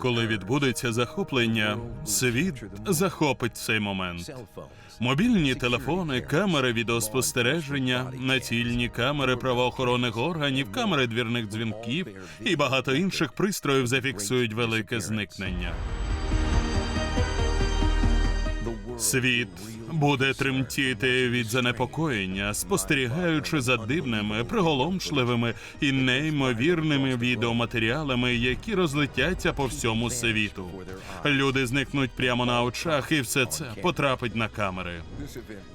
Коли відбудеться захоплення, світ захопить цей момент. Мобільні телефони, камери відеоспостереження, націльні камери правоохоронних органів, камери двірних дзвінків і багато інших пристроїв зафіксують велике зникнення. Світ буде тремтіти від занепокоєння, спостерігаючи за дивними, приголомшливими і неймовірними відеоматеріалами, які розлетяться по всьому світу. Люди зникнуть прямо на очах, і все це потрапить на камери.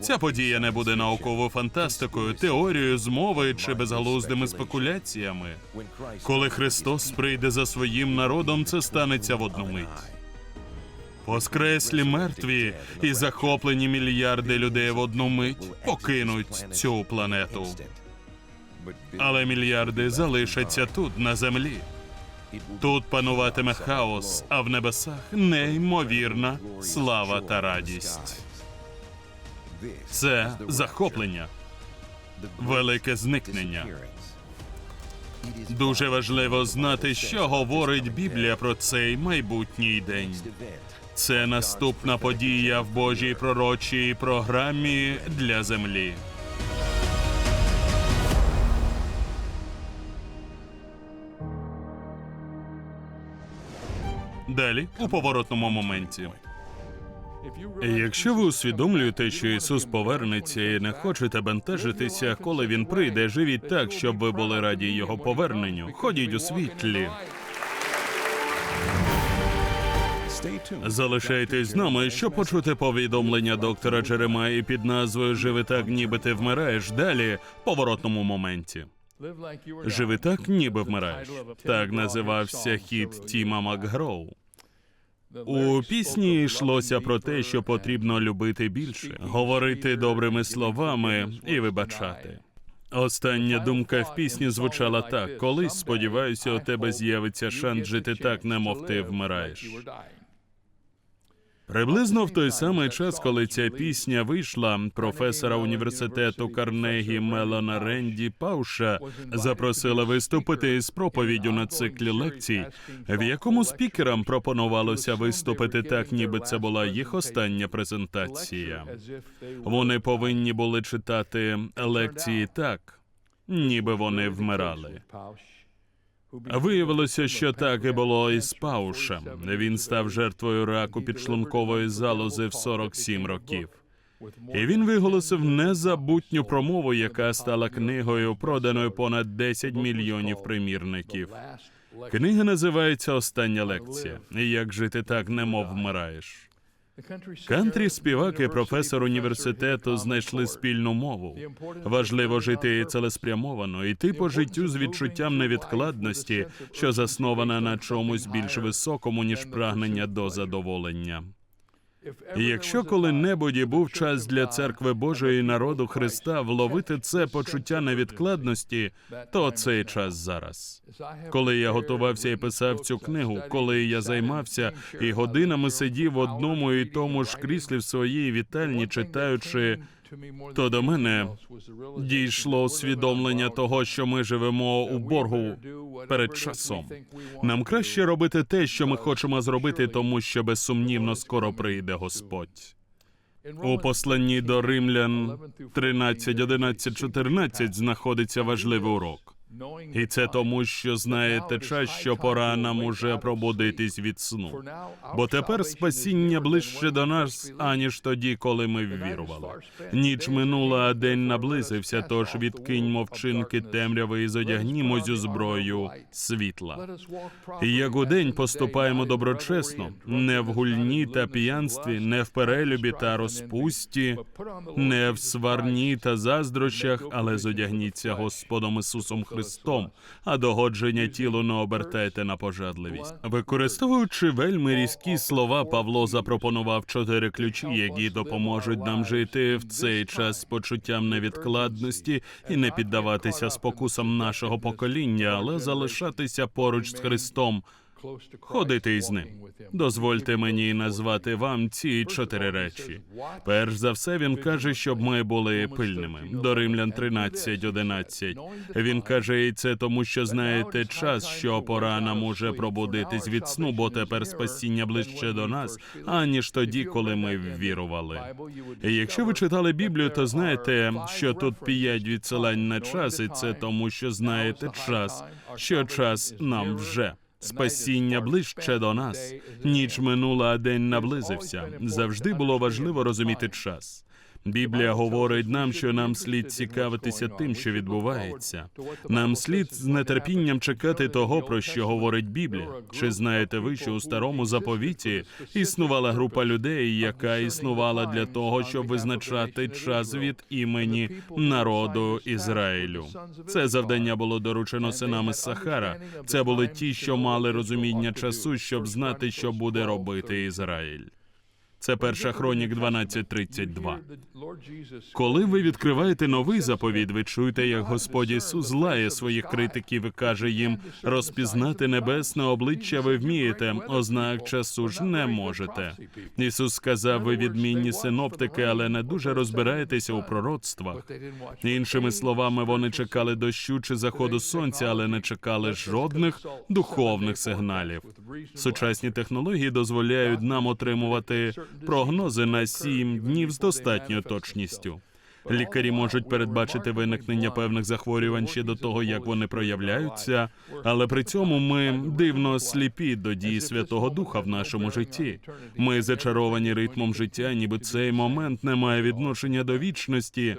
Ця подія не буде науковою фантастикою, теорією змови чи безглуздими спекуляціями. Коли Христос прийде за своїм народом, це станеться в одну мить. Воскреслі мертві і захоплені мільярди людей в одну мить покинуть цю планету. Але мільярди залишаться тут, на землі. Тут пануватиме хаос, а в небесах неймовірна слава та радість. Це захоплення, велике зникнення. Дуже важливо знати, що говорить Біблія про цей майбутній день. Це наступна подія в Божій пророчій програмі для землі. Далі у поворотному моменті. Якщо ви усвідомлюєте, що Ісус повернеться і не хочете бентежитися, коли він прийде, живіть так, щоб ви були раді Його поверненню. Ходіть у світлі. Залишайтесь з нами, щоб почути повідомлення доктора Джеремаї під назвою Живи так, ніби ти вмираєш. Далі поворотному моменті. Живи так, ніби вмираєш. Так називався хіт Тіма Макгроу. У пісні йшлося про те, що потрібно любити більше, говорити добрими словами і вибачати. Остання думка в пісні звучала так: колись сподіваюся, у тебе з'явиться шанс жити так, немов ти вмираєш. Приблизно в той самий час, коли ця пісня вийшла, професора університету Карнегі Мелана Ренді Пауша запросили виступити з проповіддю на циклі лекцій, в якому спікерам пропонувалося виступити так, ніби це була їх остання презентація. Вони повинні були читати лекції так, ніби вони вмирали. Виявилося, що так і було і з Паушем. Він став жертвою раку підшлункової залози в 47 років. І він виголосив незабутню промову, яка стала книгою, проданою понад 10 мільйонів примірників. Книга називається Остання лекція. Як жити так, немов вмираєш. Кантрі співаки, професор університету знайшли спільну мову. Важливо жити цілеспрямовано, йти по життю з відчуттям невідкладності, що заснована на чомусь більш високому ніж прагнення до задоволення. І якщо коли-небудь був час для церкви Божої народу Христа вловити це почуття невідкладності, то цей час зараз. Коли я готувався і писав цю книгу, коли я займався і годинами сидів в одному і тому ж кріслі в своїй вітальні, читаючи, то до мене дійшло усвідомлення того, що ми живемо у боргу перед часом. Нам краще робити те, що ми хочемо зробити, тому що безсумнівно скоро прийде Господь. У посланні до римлян 13, 11, 14 знаходиться важливий урок. І це тому, що знаєте час, що пора нам уже пробудитись від сну. Бо тепер спасіння ближче до нас, аніж тоді, коли ми ввірували. Ніч минула, а день наблизився. Тож відкиньмо вчинки темряви і зодягнімось у зброю світла. І як у день поступаємо доброчесно, не в гульні та п'янстві, не в перелюбі та розпусті, не в сварні та заздрощах, але зодягніться Господом Ісусом Христом. Христом, а догодження тілу не обертайте на пожадливість. Використовуючи вельми різкі слова, Павло запропонував чотири ключі, які допоможуть нам жити в цей час з почуттям невідкладності і не піддаватися спокусам нашого покоління, але залишатися поруч з Христом ходити із ним. Дозвольте мені назвати вам ці чотири речі. Перш за все, він каже, щоб ми були пильними. До Римлян 13, 11. Він каже, і це тому, що знаєте час, що пора нам уже пробудитись від сну, бо тепер спасіння ближче до нас, аніж тоді, коли ми ввірували. І якщо ви читали Біблію, то знаєте, що тут п'ять відсилань на час, і це тому, що знаєте час, що час нам вже. Спасіння ближче до нас. Ніч минула, а день наблизився. Завжди було важливо розуміти час. Біблія говорить нам, що нам слід цікавитися тим, що відбувається. Нам слід з нетерпінням чекати того, про що говорить Біблія. Чи знаєте ви, що у старому заповіті існувала група людей, яка існувала для того, щоб визначати час від імені народу Ізраїлю? Це завдання було доручено синами Сахара. Це були ті, що мали розуміння часу, щоб знати, що буде робити Ізраїль. Це перша хронік 12.32. Коли ви відкриваєте новий заповіт, ви чуєте, як Господь Ісус лає своїх критиків і каже їм: розпізнати небесне обличчя ви вмієте, ознак часу ж не можете. Ісус сказав: ви відмінні синоптики, але не дуже розбираєтеся у пророцтвах. Іншими словами, вони чекали дощу чи заходу сонця, але не чекали жодних духовних сигналів. Сучасні технології дозволяють нам отримувати прогнози на сім днів з достатньою точністю. Лікарі можуть передбачити виникнення певних захворювань ще до того, як вони проявляються, але при цьому ми дивно сліпі до дії Святого Духа в нашому житті. Ми зачаровані ритмом життя, ніби цей момент не має відношення до вічності.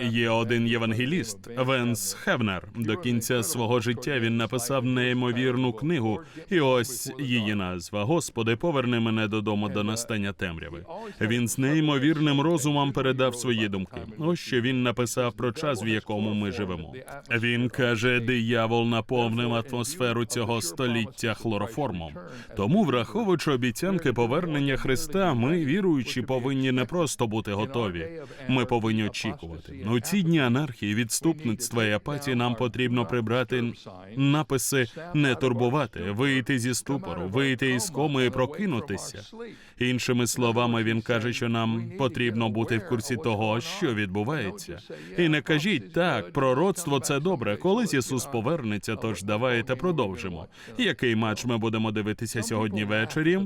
Є один євангеліст Венс Хевнер. До кінця свого життя він написав неймовірну книгу, і ось її назва: Господи, поверни мене додому до настання темряви. Він з неймовірним розумом передав свої думки. Ось що він написав про час, в якому ми живемо. Він каже, диявол наповнив атмосферу цього століття хлороформом. Тому, враховуючи обіцянки повернення Христа, ми, віруючі, повинні не просто бути готові. Ми повинні очікувати. У ці дні анархії, відступництва і апатії нам потрібно прибрати написи не турбувати, вийти зі ступору, вийти із коми і прокинутися. Іншими словами, він каже, що нам потрібно бути в курсі того, що відбувається. І не кажіть так, пророцтво це добре. Колись Ісус повернеться, тож давайте продовжимо. Який матч ми будемо дивитися сьогодні ввечері?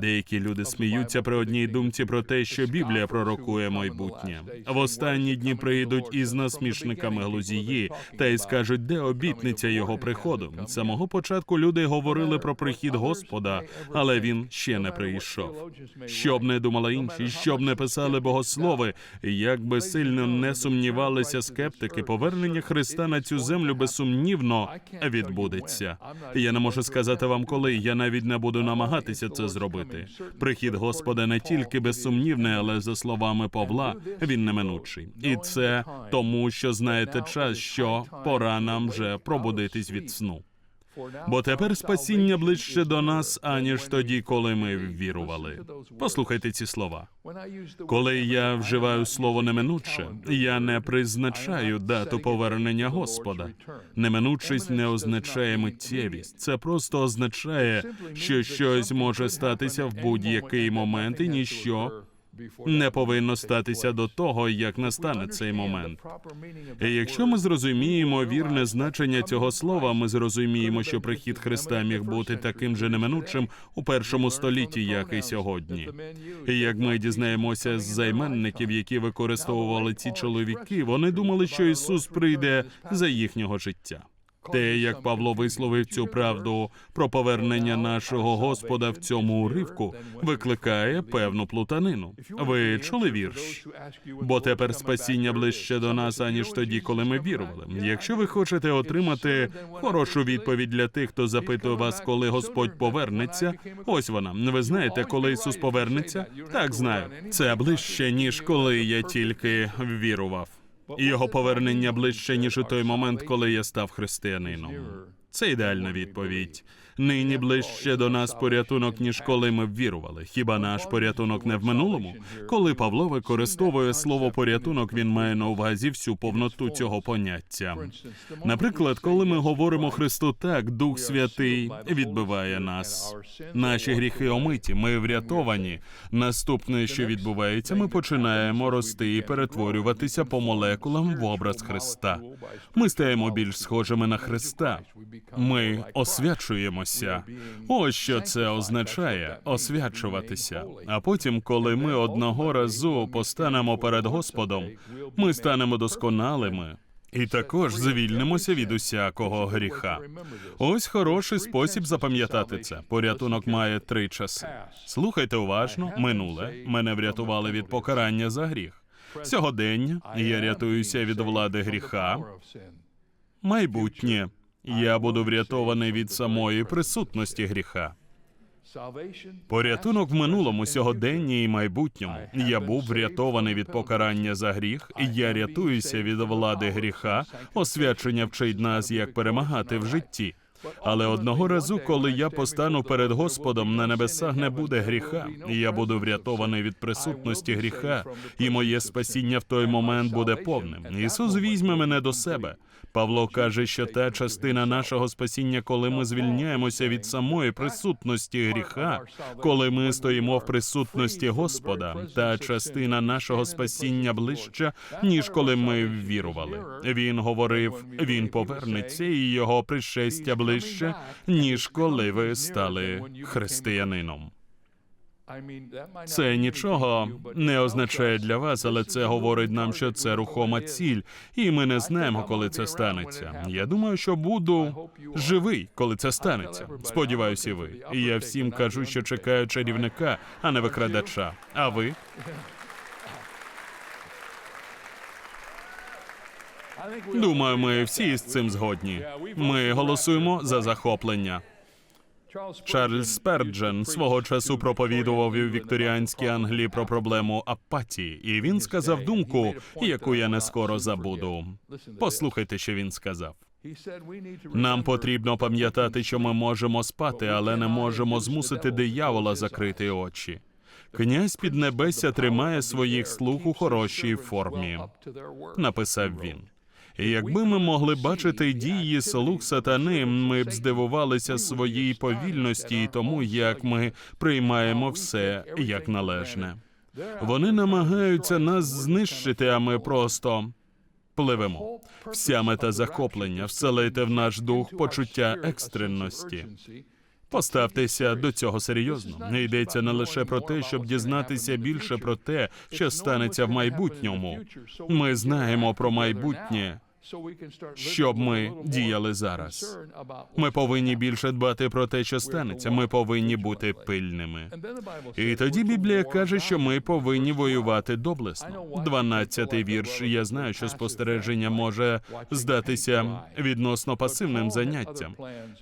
Деякі люди сміються при одній думці про те, що Біблія пророкує майбутнє. В останні дні прийдуть із насмішниками глузії та й скажуть, де обітниця його приходу. З самого початку люди говорили про прихід Господа, але він ще не прийшов. Щоб не думали інші, щоб не писали богослови, як би сильно не сумнівалися скептики, повернення Христа на цю землю безсумнівно відбудеться. Я не можу сказати вам, коли я навіть не буду намагатися це зробити. Прихід Господа не тільки безсумнівний, але за словами Павла, він неминучий. І це тому, що знаєте час, що пора нам вже пробудитись від сну. Бо тепер спасіння ближче до нас, аніж тоді, коли ми ввірували. Послухайте ці слова. Коли я вживаю слово неминуче, я не призначаю дату повернення Господа. Неминучість не означає миттєвість. Це просто означає, що щось може статися в будь-який момент, і ніщо не повинно статися до того, як настане цей момент. І якщо ми зрозуміємо вірне значення цього слова, ми зрозуміємо, що прихід Христа міг бути таким же неминучим у першому столітті, як і сьогодні. І як ми дізнаємося з займенників, які використовували ці чоловіки, вони думали, що Ісус прийде за їхнього життя. Те, як Павло висловив цю правду про повернення нашого Господа в цьому уривку, викликає певну плутанину. Ви чули вірш? Бо тепер спасіння ближче до нас, аніж тоді, коли ми вірували. Якщо ви хочете отримати хорошу відповідь для тих, хто запитує вас, коли Господь повернеться, ось вона. Ви знаєте, коли Ісус повернеться? Так знаю. Це ближче ніж коли я тільки вірував. І його повернення ближче ніж у той момент, коли я став християнином. Це ідеальна відповідь. Нині ближче до нас порятунок, ніж коли ми ввірували. Хіба наш порятунок не в минулому? Коли Павло використовує слово порятунок, він має на увазі всю повноту цього поняття. Наприклад, коли ми говоримо Христу так, Дух Святий відбиває нас. Наші гріхи омиті, ми врятовані. Наступне, що відбувається, ми починаємо рости і перетворюватися по молекулам в образ Христа. Ми стаємо більш схожими на Христа. Ми освячуємося. Ось що це означає освячуватися. А потім, коли ми одного разу постанемо перед Господом, ми станемо досконалими. І також звільнимося від усякого гріха. Ось хороший спосіб запам'ятати це. Порятунок має три часи. Слухайте уважно, минуле мене врятували від покарання за гріх. Сьогодення я рятуюся від влади гріха. Майбутнє я буду врятований від самої присутності гріха. Порятунок в минулому, сьогоденні і майбутньому. Я був врятований від покарання за гріх, і я рятуюся від влади гріха. Освячення вчить нас, як перемагати в житті. Але одного разу, коли я постану перед Господом, на небесах не буде гріха, я буду врятований від присутності гріха, і моє спасіння в той момент буде повним. Ісус візьме мене до себе. Павло каже, що та частина нашого спасіння, коли ми звільняємося від самої присутності гріха, коли ми стоїмо в присутності Господа, та частина нашого спасіння ближча, ніж коли ми ввірували. Він говорив, він повернеться, і його пришестя ближче, ніж коли ви стали християнином. Це нічого не означає для вас, але це говорить нам, що це рухома ціль, і ми не знаємо, коли це станеться. Я думаю, що буду живий, коли це станеться. Сподіваюся, ви. І я всім кажу, що чекаю чарівника, а не викрадача. А ви? Думаю, ми всі з цим згодні. Ми голосуємо за захоплення. Чарльз Сперджен свого часу проповідував у вікторіанській Англії про проблему апатії, і він сказав думку, яку я не скоро забуду. Послухайте, що він сказав. Нам потрібно пам'ятати, що ми можемо спати, але не можемо змусити диявола закрити очі. Князь Піднебесся тримає своїх слуг у хорошій формі, написав він. Якби ми могли бачити дії слуг сатани, ми б здивувалися своїй повільності і тому, як ми приймаємо все як належне. Вони намагаються нас знищити, а ми просто пливемо. Вся мета захоплення вселити в наш дух почуття екстренності. Поставтеся до цього серйозно. Не йдеться не лише про те, щоб дізнатися більше про те, що станеться в майбутньому. Ми знаємо про майбутнє, щоб ми діяли зараз. Ми повинні більше дбати про те, що станеться. Ми повинні бути пильними. І тоді Біблія каже, що ми повинні воювати доблесно. Дванадцятий вірш. Я знаю, що спостереження може здатися відносно пасивним заняттям.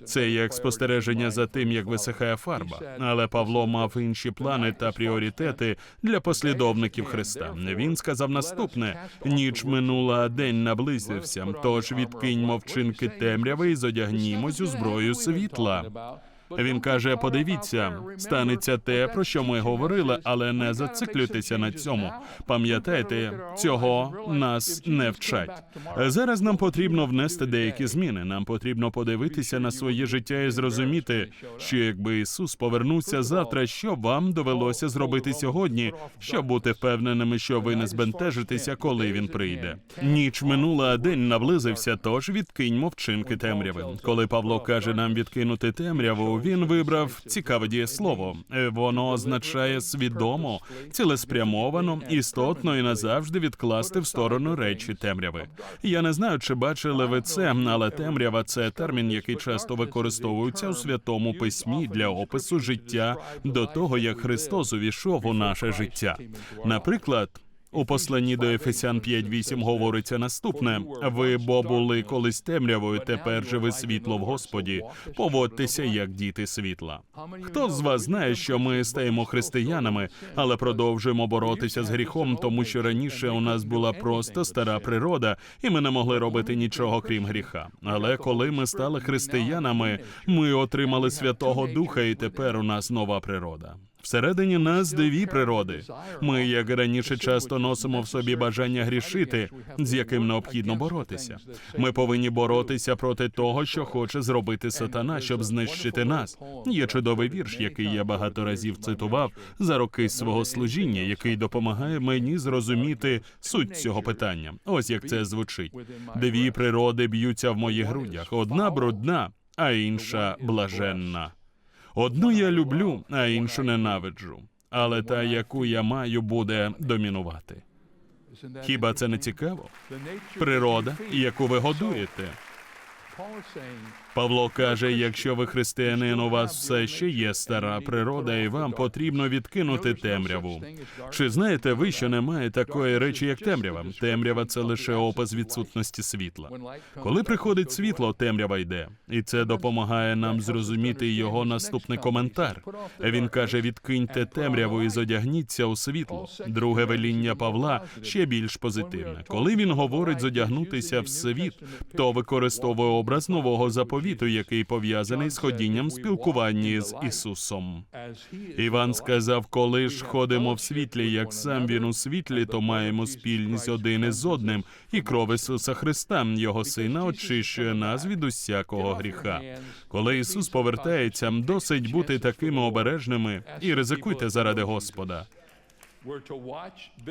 Це як спостереження за тим, як висихає фарба. Але Павло мав інші плани та пріоритети для послідовників Христа. Він сказав наступне: ніч минула, день наблизився. Тож відкиньмо вчинки темряви і зодягнімось у зброю світла. Він каже: подивіться, станеться те, про що ми говорили, але не зациклюйтеся на цьому. Пам'ятайте, цього нас не вчать. Зараз нам потрібно внести деякі зміни. Нам потрібно подивитися на своє життя і зрозуміти, що якби Ісус повернувся завтра, що вам довелося зробити сьогодні, щоб бути впевненими, що ви не збентежитеся, коли він прийде. Ніч минула, а день наблизився. Тож відкиньмо вчинки темряви. Коли Павло каже нам відкинути темряву, він вибрав цікаве дієслово. Е, Воно означає свідомо, цілеспрямовано, істотно і назавжди відкласти в сторону речі темряви. Я не знаю, чи бачили ви це, але темрява це термін, який часто використовується у святому письмі для опису життя до того, як Христос увійшов у наше життя. Наприклад. У посланні до Ефесян 5.8 говориться наступне: ви бо були колись темрявою, тепер же ви світло в Господі. Поводьтеся як діти світла. Хто з вас знає, що ми стаємо християнами, але продовжуємо боротися з гріхом, тому що раніше у нас була просто стара природа, і ми не могли робити нічого крім гріха. Але коли ми стали християнами, ми отримали Святого Духа, і тепер у нас нова природа. Всередині нас дві природи. Ми, як раніше, часто носимо в собі бажання грішити, з яким необхідно боротися. Ми повинні боротися проти того, що хоче зробити сатана, щоб знищити нас. Є чудовий вірш, який я багато разів цитував за роки свого служіння, який допомагає мені зрозуміти суть цього питання. Ось як це звучить: дві природи б'ються в моїх грудях: одна брудна, а інша блаженна. Одну я люблю, а іншу ненавиджу. Але та, яку я маю, буде домінувати. Хіба це не цікаво? Природа, яку ви годуєте. Павло каже: якщо ви християнин, у вас все ще є стара природа, і вам потрібно відкинути темряву. Чи знаєте ви, що немає такої речі, як темрява? Темрява це лише опис відсутності світла. Коли приходить світло, темрява йде, і це допомагає нам зрозуміти його наступний коментар. Він каже: відкиньте темряву і зодягніться у світло. Друге веління Павла ще більш позитивне. Коли він говорить зодягнутися в світ, то використовує образ нового заповіту, який пов'язаний з ходінням спілкуванні з Ісусом. Іван сказав: коли ж ходимо в світлі, як сам він у світлі, то маємо спільність один із одним, і кров Ісуса Христа, Його Сина, очищує нас від усякого гріха. Коли Ісус повертається, досить бути такими обережними і ризикуйте заради Господа.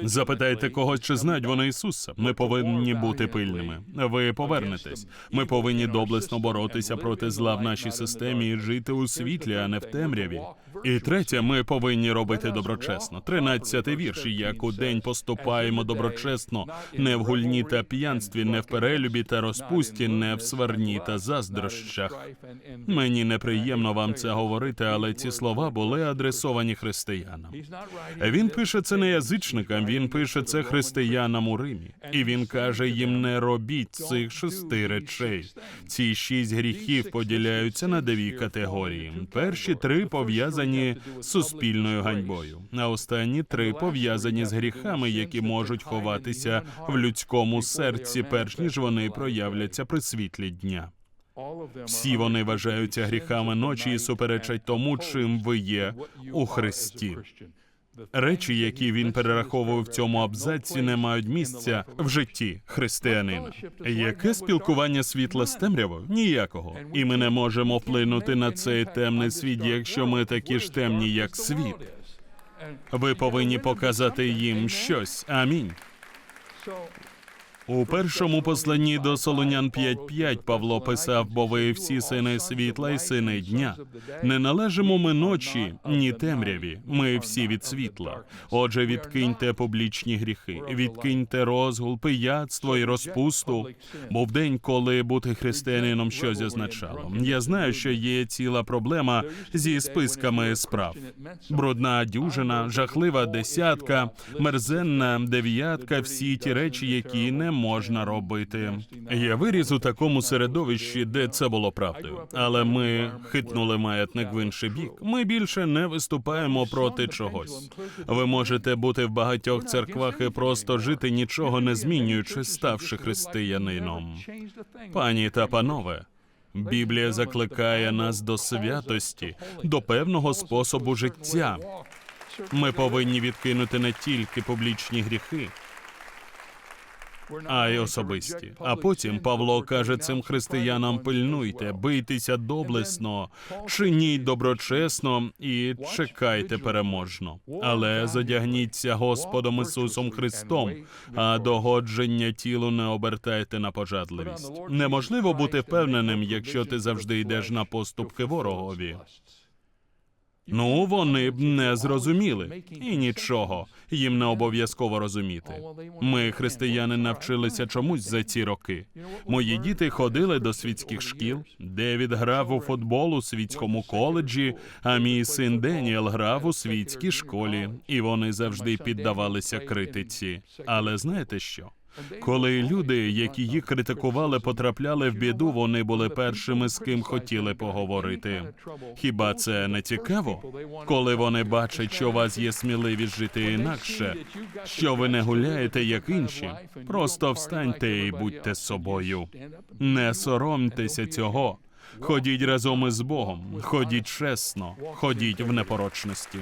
Запитайте когось, чи знають вони Ісуса. Ми повинні бути пильними. Ви повернетесь. Ми повинні доблесно боротися проти зла в нашій системі і жити у світлі, а не в темряві. І третє, ми повинні робити доброчесно. Тринадцятий вірш. Як у день поступаємо доброчесно, не в гульні та п'янстві, не в перелюбі та розпусті, не в сварні та заздрощах. Мені неприємно вам це говорити, але ці слова були адресовані християнам. Він пише це не язичникам, він пише це християнам у Римі. І він каже їм: не робіть цих шести речей. Ці шість гріхів поділяються на дві категорії. Перші три пов'язані з суспільною ганьбою, а останні три пов'язані з гріхами, які можуть ховатися в людському серці, перш ніж вони проявляться при світлі дня. Всі вони вважаються гріхами ночі і суперечать тому, чим ви є у Христі. Речі, які він перераховував в цьому абзаці, не мають місця в житті християнина. Яке спілкування світла з темрявою? Ніякого. І ми не можемо вплинути на цей темний світ, якщо ми такі ж темні, як світ. Ви повинні показати їм щось. Амінь. У першому посланні до Солонян 5.5 Павло писав: бо ви всі сини світла і сини дня. Не належимо ми ночі, ні темряві. Ми всі від світла. Отже, відкиньте публічні гріхи, відкиньте розгул, пияцтво і розпусту. Бо день, коли бути християнином щось означало. Я знаю, що є ціла проблема зі списками справ. Брудна дюжина, жахлива десятка, мерзенна дев'ятка, всі ті речі, які не можна робити. Я виріс у такому середовищі, де це було правдою. Але ми хитнули маятник в інший бік. Ми більше не виступаємо проти чогось. Ви можете бути в багатьох церквах і просто жити, нічого не змінюючи, ставши християнином. Пані та панове. Біблія закликає нас до святості, до певного способу життя. Ми повинні відкинути не тільки публічні гріхи, а й особисті. А потім Павло каже цим християнам: пильнуйте, бийтеся доблесно, чиніть доброчесно і чекайте переможно. Але задягніться Господом Ісусом Христом, а догодження тілу не обертайте на пожадливість. Неможливо бути впевненим, якщо ти завжди йдеш на поступки ворогові. Ну, вони б не зрозуміли. І нічого, їм не обов'язково розуміти. Ми, християни, навчилися чомусь за ці роки. Мої діти ходили до світських шкіл. Девід грав у футбол у світському коледжі, а мій син Деніел грав у світській школі, і вони завжди піддавалися критиці. Але знаєте що? Коли люди, які їх критикували, потрапляли в біду, вони були першими, з ким хотіли поговорити. Хіба це не цікаво? Коли вони бачать, що у вас є сміливість жити інакше, що ви не гуляєте як інші, просто встаньте і будьте собою. Не соромтеся цього. Ходіть разом із Богом, ходіть чесно, ходіть в непорочності.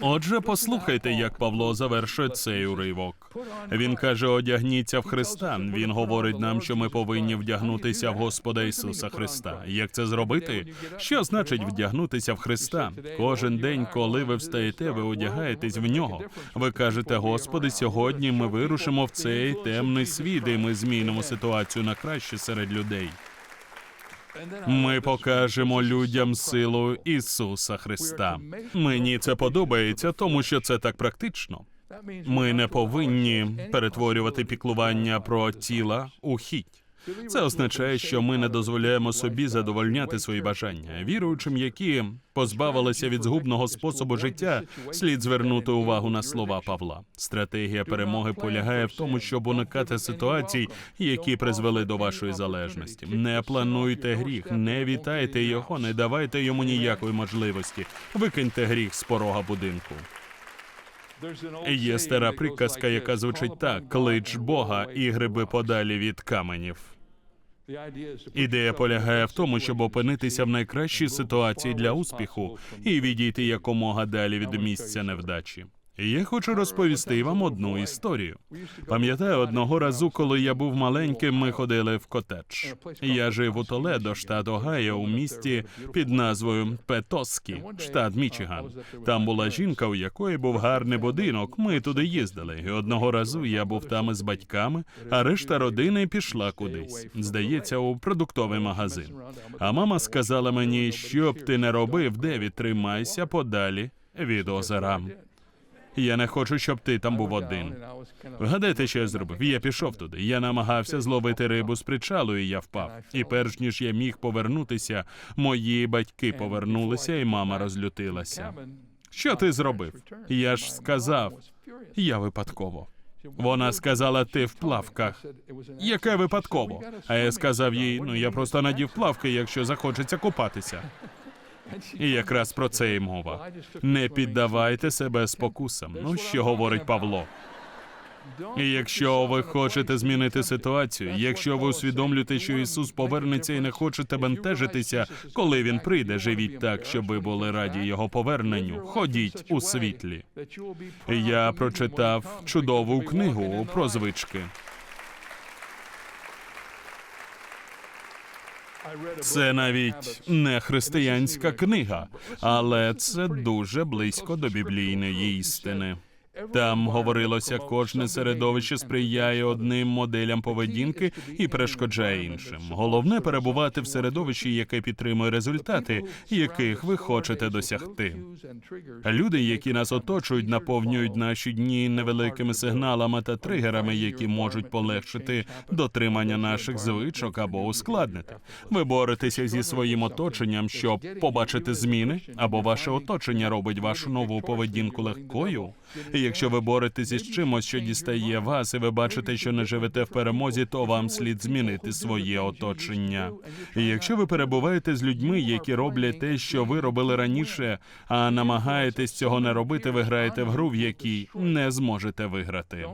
Отже, послухайте, як Павло завершує цей уривок. Він каже: одягніться в Христа. Він говорить нам, що ми повинні вдягнутися в Господа Ісуса Христа. Як це зробити? Що значить вдягнутися в Христа? Кожен день, коли ви встаєте, ви одягаєтесь в нього. Ви кажете, Господи, сьогодні ми вирушимо в цей темний світ, і ми змінимо ситуацію на краще серед людей. Ми покажемо людям силу Ісуса Христа. Мені це подобається, тому що це так практично. Ми не повинні перетворювати піклування про тіла у хіть. Це означає, що ми не дозволяємо собі задовольняти свої бажання. Віруючим, які позбавилися від згубного способу життя, слід звернути увагу на слова Павла. Стратегія перемоги полягає в тому, щоб уникати ситуацій, які призвели до вашої залежності. Не плануйте гріх, не вітайте його, не давайте йому ніякої можливості. Викиньте гріх з порога будинку. Є стара приказка, яка звучить так: клич Бога і гриби подалі від каменів. Ідея полягає в тому, щоб опинитися в найкращій ситуації для успіху і відійти якомога далі від місця невдачі. Я хочу розповісти вам одну історію. Пам'ятаю, одного разу, коли я був маленьким, ми ходили в котедж. Я жив у Толедо, штат Огайо, у місті під назвою Петоскі, штат Мічиган. Там була жінка, у якої був гарний будинок. Ми туди їздили. І одного разу я був там із батьками, а решта родини пішла кудись. Здається, у продуктовий магазин. А мама сказала мені, що б ти не робив, Девід, тримайся подалі від озера. Я не хочу, щоб ти там був один. Вгадайте, що я зробив? Я пішов туди. Я намагався зловити рибу з причалу, і я впав. І перш ніж я міг повернутися, мої батьки повернулися, і мама розлютилася. Що ти зробив? Я ж сказав, я випадково. Вона сказала, ти в плавках. Яке випадково? А я сказав їй: ну я просто надів плавки, якщо захочеться купатися. І якраз про це і мова. Не піддавайте себе спокусам. Ну, що говорить Павло. І якщо ви хочете змінити ситуацію, якщо ви усвідомлюєте, що Ісус повернеться і не хочете бентежитися, коли він прийде, живіть так, щоб ви були раді його поверненню. Ходіть у світлі. Я прочитав чудову книгу про звички. Це навіть не християнська книга, але це дуже близько до біблійної істини. Там говорилося, кожне середовище сприяє одним моделям поведінки і перешкоджає іншим. Головне перебувати в середовищі, яке підтримує результати, яких ви хочете досягти. Люди, які нас оточують, наповнюють наші дні невеликими сигналами та тригерами, які можуть полегшити дотримання наших звичок або ускладнити. Ви боретеся зі своїм оточенням, щоб побачити зміни, або ваше оточення робить вашу нову поведінку легкою. І якщо ви боретеся із чимось, що дістає вас, і ви бачите, що не живете в перемозі, то вам слід змінити своє оточення. І якщо ви перебуваєте з людьми, які роблять те, що ви робили раніше, а намагаєтесь цього не робити, ви граєте в гру, в якій не зможете виграти.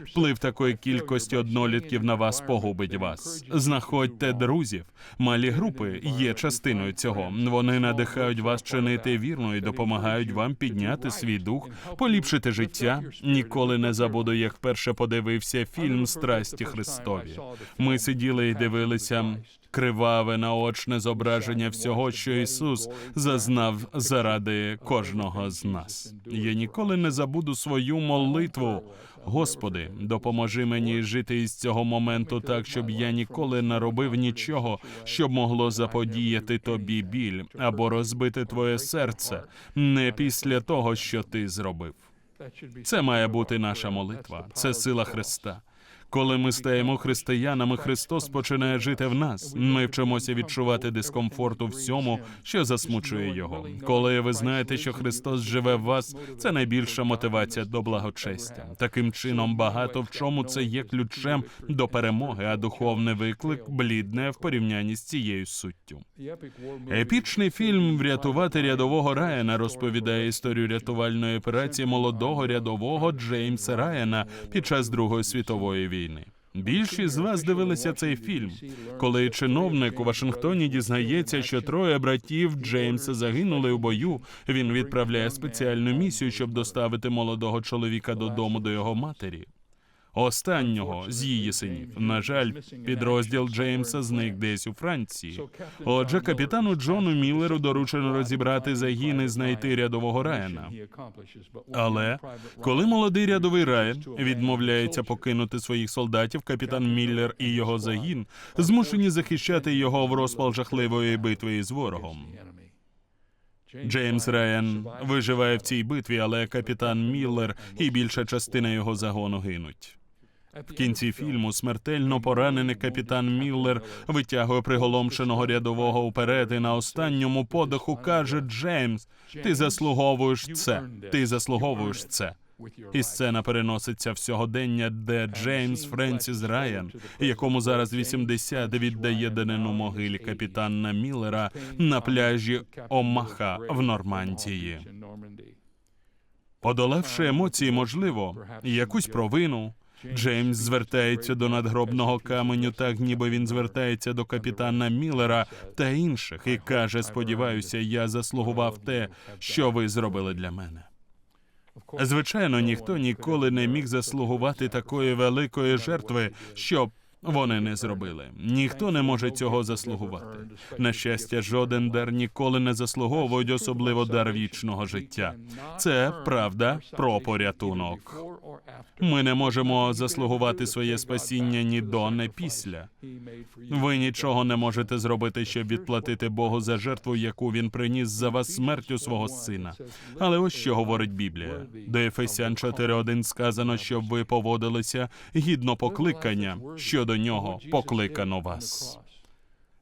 Вплив такої кількості однолітків на вас погубить вас. Знаходьте друзів. Малі групи є частиною цього. Вони надихають вас чинити вірно і допомагають вам підняти свій дух, поліпшити життя життя ніколи не забуду, як перше подивився фільм Страсті Христові. Ми сиділи і дивилися криваве наочне зображення всього, що Ісус зазнав заради кожного з нас. Я ніколи не забуду свою молитву. Господи, допоможи мені жити із цього моменту так, щоб я ніколи не робив нічого, що могло заподіяти тобі біль або розбити твоє серце не після того, що ти зробив. Це має бути наша молитва. Це сила Христа. Коли ми стаємо християнами, Христос починає жити в нас. Ми вчимося відчувати дискомфорт у всьому, що засмучує його. Коли ви знаєте, що Христос живе в вас, це найбільша мотивація до благочестя. Таким чином, багато в чому це є ключем до перемоги, а духовний виклик блідне в порівнянні з цією суттю. Епічний фільм Врятувати рядового Райана розповідає історію рятувальної операції молодого рядового Джеймса Райана під час Другої світової війни. Більшість з вас дивилися цей фільм. Коли чиновник у Вашингтоні дізнається, що троє братів Джеймса загинули у бою, він відправляє спеціальну місію, щоб доставити молодого чоловіка додому до його матері. Останнього з її синів. На жаль, підрозділ Джеймса зник десь у Франції. Отже, капітану Джону Міллеру доручено розібрати загін і знайти рядового Райана. Але коли молодий рядовий Райан відмовляється покинути своїх солдатів, капітан Міллер і його загін змушені захищати його в розпал жахливої битви із ворогом. Джеймс Райан виживає в цій битві, але капітан Міллер і більша частина його загону гинуть. В кінці фільму смертельно поранений капітан Міллер витягує приголомшеного рядового уперед і на останньому подиху каже Джеймс: Ти заслуговуєш це, ти заслуговуєш це. І сцена переноситься в сьогодення, де Джеймс Френсіс Райан, якому зараз 80, віддає данину могилі капітана Міллера на пляжі Омаха в Нормандії. Подолавши емоції, можливо, якусь провину. Джеймс звертається до надгробного каменю, так ніби він звертається до капітана Міллера та інших, і каже: Сподіваюся, я заслугував те, що ви зробили для мене. Звичайно, ніхто ніколи не міг заслугувати такої великої жертви, щоб вони не зробили. Ніхто не може цього заслугувати. На щастя, жоден дар ніколи не заслуговують, особливо дар вічного життя. Це правда про порятунок. Ми не можемо заслугувати своє спасіння ні до, ні після. Ви нічого не можете зробити, щоб відплатити Богу за жертву, яку він приніс за вас смертю свого сина. Але ось що говорить Біблія. До Ефесян 4.1 сказано, щоб ви поводилися гідно покликання, що нього покликано вас.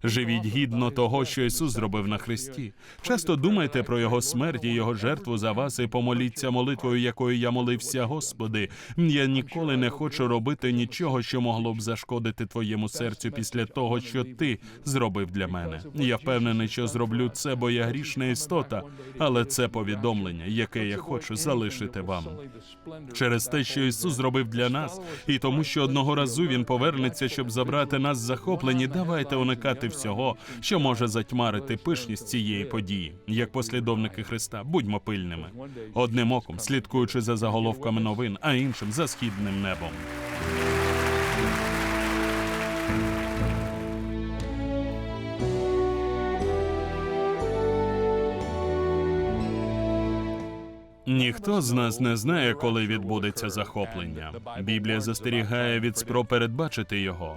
Живіть гідно того, що Ісус зробив на Христі. Часто думайте про Його смерть і Його жертву за вас і помоліться молитвою, якою я молився, Господи. Я ніколи не хочу робити нічого, що могло б зашкодити твоєму серцю після того, що ти зробив для мене. Я впевнений, що зроблю це, бо я грішна істота, але це повідомлення, яке я хочу залишити вам. Через те, що Ісус зробив для нас, і тому, що одного разу Він повернеться, щоб забрати нас захоплені, давайте уникати всього, що може затьмарити пишність цієї події. Як послідовники Христа, будьмо пильними, одним оком слідкуючи за заголовками новин, а іншим за східним небом. Ніхто з нас не знає, коли відбудеться захоплення. Біблія застерігає від спроб передбачити його.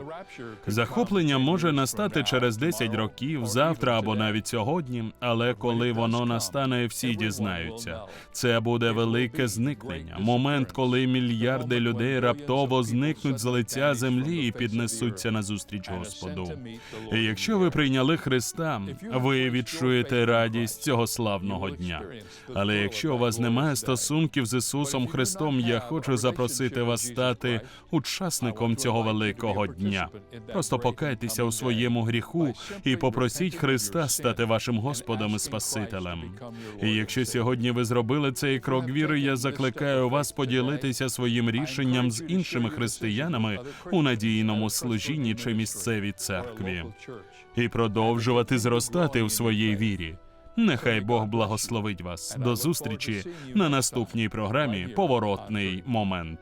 Захоплення може настати через 10 років, завтра або навіть сьогодні. Але коли воно настане, всі дізнаються. Це буде велике зникнення. Момент, коли мільярди людей раптово зникнуть з лиця землі і піднесуться назустріч Господу. І якщо ви прийняли Христа, ви відчуєте радість цього славного дня. Але якщо у вас немає стосунків з Ісусом Христом, я хочу запросити вас стати учасником цього великого дня. Просто покайтеся у своєму гріху і попросіть Христа стати вашим Господом і Спасителем. І якщо сьогодні ви зробили цей крок віри, я закликаю вас поділитися своїм рішенням з іншими християнами у надійному служінні чи місцевій церкві і продовжувати зростати у своїй вірі. Нехай Бог благословить вас. До зустрічі на наступній програмі Поворотний момент.